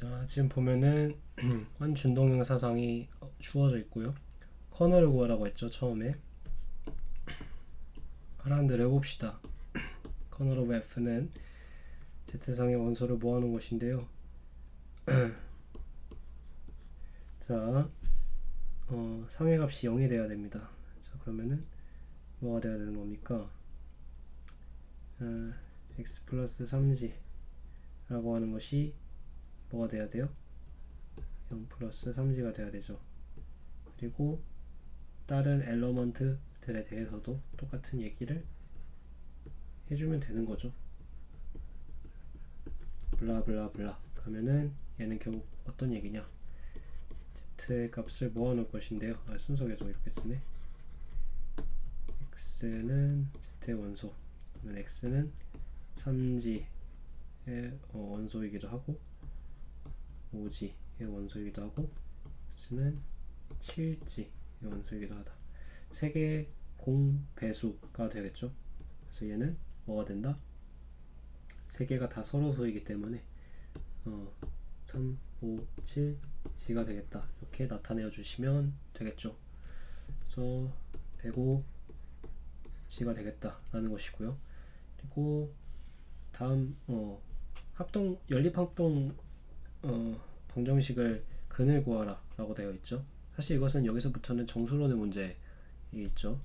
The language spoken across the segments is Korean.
자, 지금 보면은 환준동형 사상이 어, 주어져 있고요. 커널을 구하라고 했죠, 처음에. 대로 해봅시다. 커널 오브 F는 Z상의 원소를 모아놓은 것인데요. 자, 어, 상해값이 0이 돼야 됩니다. 자, 그러면은 뭐가 돼야 되는 겁니까? 어, x 플러스 3g 라고 하는 것이 뭐가 돼야 돼요? 0 플러스 3g가 돼야 되죠. 그리고 다른 엘러먼트들에 대해서도 똑같은 얘기를 해주면 되는 거죠. 블라블라블라. 그러면은 얘는 결국 어떤 얘기냐? z의 값을 모아놓을 것인데요. 아, 순서 계속 이렇게 쓰네. x는 z의 원소. 그러면 x는 3g의 어, 원소이기도 하고 5g의 원소이기도 하고 x는 7g의 원소이기도 하다. 세 개의 공배수가 되겠죠. 그래서 얘는 뭐가 된다? 세 개가 다 서로 소이기 때문에 어, 3, 5, 7, G가 되겠다. 이렇게 나타내어 주시면 되겠죠. 그래서 105 G가 되겠다라는 것이고요. 그리고 다음 어, 합동 연립 합동 어, 방정식을 근을 구하라 라고 되어 있죠. 사실 이것은 여기서부터는 정수론의 문제에 있죠.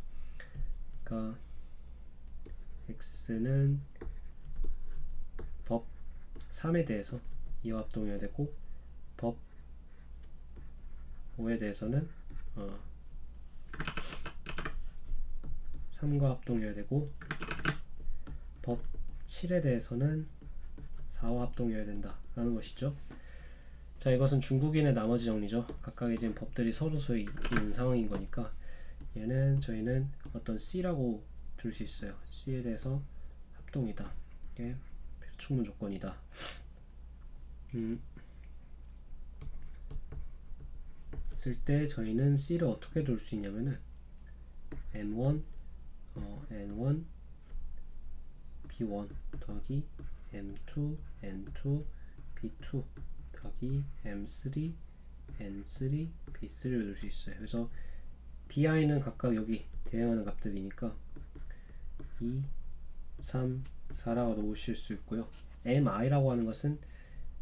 그러니까 x는 법 3에 대해서 이합동해야 되고 법 5에 대해서는 어, 3과 합동해야 되고 법 7에 대해서는 4와 합동해야 된다라는 것이죠. 자 이것은 중국인의 나머지 정리죠. 각각의 지금 법들이 서로 소위 있는 상황인 거니까 얘는 저희는 어떤 C라고 줄 수 있어요. C에 대해서 합동이다. 이게 충분 조건이다. 음, 쓸때 저희는 C를 어떻게 둘수 있냐면은 M1 어, N1 B1 더하기 M2 N2 B2 더하기 M3 N3 B3를 둘수 있어요. 그래서 BI는 각각 여기 대응하는 값들이니까 2, 3, 4라고 놓으실 수 있고요. MI라고 하는 것은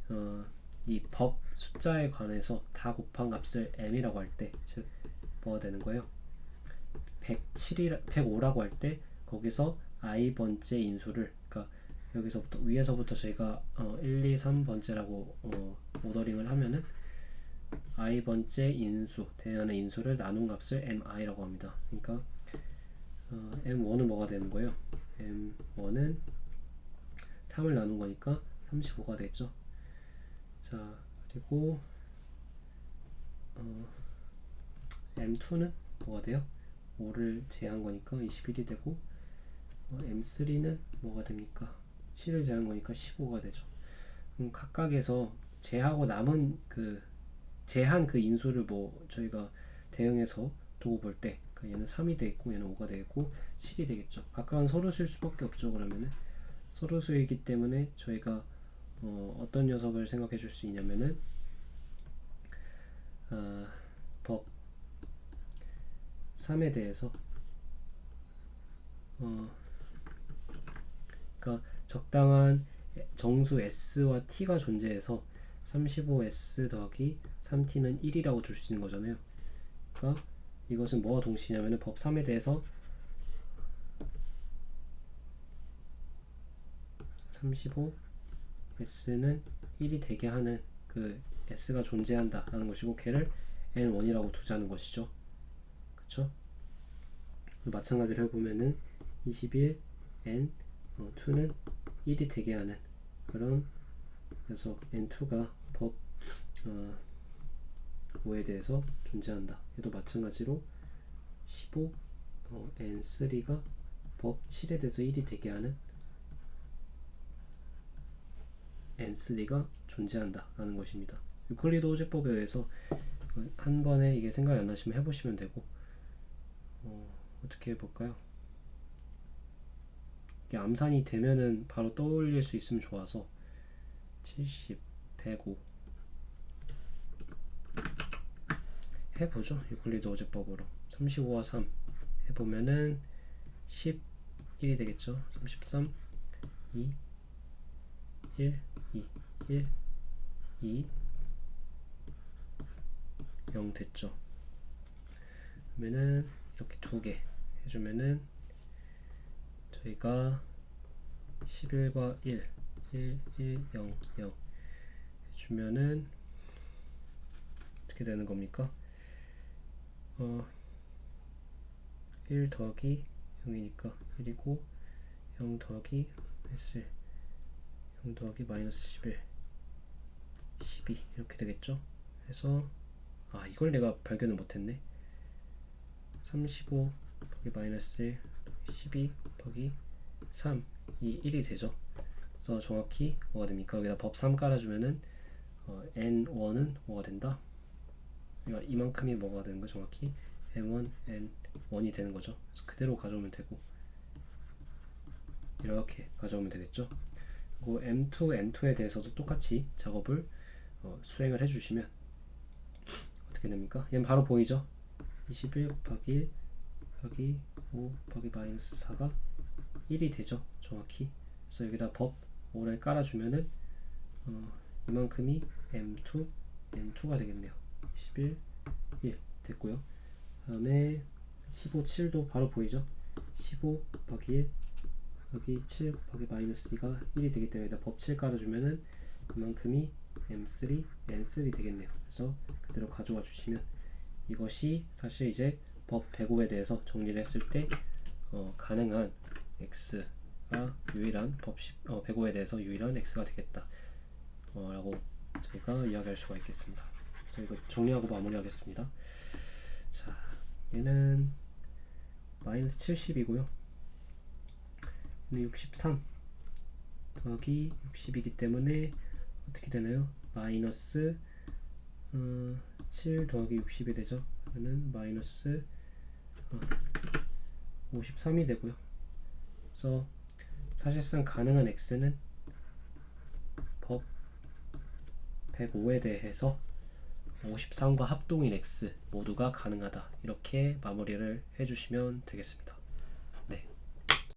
어, 이법 숫자에 관해서 다 곱한 값을 m이라고 할 때, 즉 뭐가 되는 거예요? 107이 105라고 할 때 거기서 i 번째 인수를 여기서부터 위에서부터 저희가 어, 1, 2, 3 번째라고 어, 오더링을 하면은 i 번째 인수 대연의 인수를 나눈 값을 mi라고 합니다. 그러니까 어, m1은 뭐가 되는 거예요? m1은 3을 나눈 거니까 35가 되죠. 자 그리고 어, M2는 뭐가 돼요? 5를 제한 거니까 21이 되고 어, M3는 뭐가 됩니까? 7을 제한 거니까 15가 되죠. 음, 각각에서 제하고 남은 그 제한 그 인수를 뭐 저희가 대응해서 두고 볼때 그러니까 얘는 3이 되겠고 얘는 5가 되겠고 7이 되겠죠. 각각은 서로 쓸 수밖에 없죠. 그러면은 서로 수이기 때문에 저희가 어, 어떤 녀석을 생각해 줄 수 있냐면은 어, 법 3에 대해서 어, 그러니까 적당한 정수 s와 t가 존재해서 35s 더하기 3t는 1이라고 줄 수 있는 거잖아요. 그러니까 이것은 뭐와 동시냐면은 법 3에 대해서 35 s는 1이 되게 하는 그 s가 존재한다 라는 것이고 걔를 n1이라고 두자는 것이죠 그쵸? 마찬가지로 해보면은 21 n 2는 어, 1이 되게 하는 그런 그래서 n2가 법 어, 5에 대해서 존재한다 얘도 마찬가지로 15 어, n3가 법 7에 대해서 1이 되게 하는 n3가 존재한다 라는 것입니다. 유클리드 호재법에 의해서 한 번에 이게 생각이 안 나시면 해보시면 되고 어, 어떻게 해볼까요? 암산이 되면은 바로 떠올릴 수 있으면 좋아서 70, 105 해보죠. 유클리드 어제법으로 35와 3 해보면은 11이 되겠죠. 33, 2, 1, 2, 1, 2, 0 됐죠. 그러면은 이렇게 두 개 해주면은 저희가 11과 1 1 1 0 0 해주면은 어떻게 되는 겁니까? 어, 1 더하기 0이니까 1이고 0 더하기 S 0 더하기 마이너스 11 12 이렇게 되겠죠? 그래서 아 이걸 내가 발견을 못했네 35 더하기 마이너스 1 12 더하기 3 이 1이 되죠 그래서 정확히 뭐가 됩니까? 여기다 법 3 깔아주면은 어, n1은 뭐가 된다? 그러니까 이만큼이 뭐가 되는 거 정확히 m1, n1이 되는 거죠. 그래서 그대로 가져오면 되고 이렇게 가져오면 되겠죠. 그리고 m2, n2에 대해서도 똑같이 작업을 어, 수행을 해주시면 어떻게 됩니까? 얘는 바로 보이죠? 21 곱하기 1 곱하기 5 곱하기 마이너스 4가 1이 되죠. 정확히. 그래서 여기다 법 5를 깔아주면은 어, 이만큼이 m2, n2가 되겠네요. 11, 1 됐고요. 다음에 15, 7도 바로 보이죠? 15 곱하기 1 여기 7 곱하기 마이너스 2가 1이 되기 때문에 법7 깔아주면은 그만큼이 m3, n3 되겠네요. 그래서 그대로 가져와 주시면 이것이 사실 이제 법 105에 대해서 정리를 했을 때 어, 가능한 x가 유일한 법 10, 어, 105에 대해서 유일한 x가 되겠다. 어, 라고 저희가 이야기할 수가 있겠습니다. 그래서 이거 정리하고 마무리하겠습니다. 자, 얘는 마이너스 70이고요. 얘는 63 더하기 60이기 때문에 어떻게 되나요? 마이너스 어, 7 더하기 60이 되죠. 그러면 마이너스 어, 53이 되고요. 그래서 사실상 가능한 x는 법 105에 대해서 53과 합동인 x 모두가 가능하다. 이렇게 마무리를 해주시면 되겠습니다.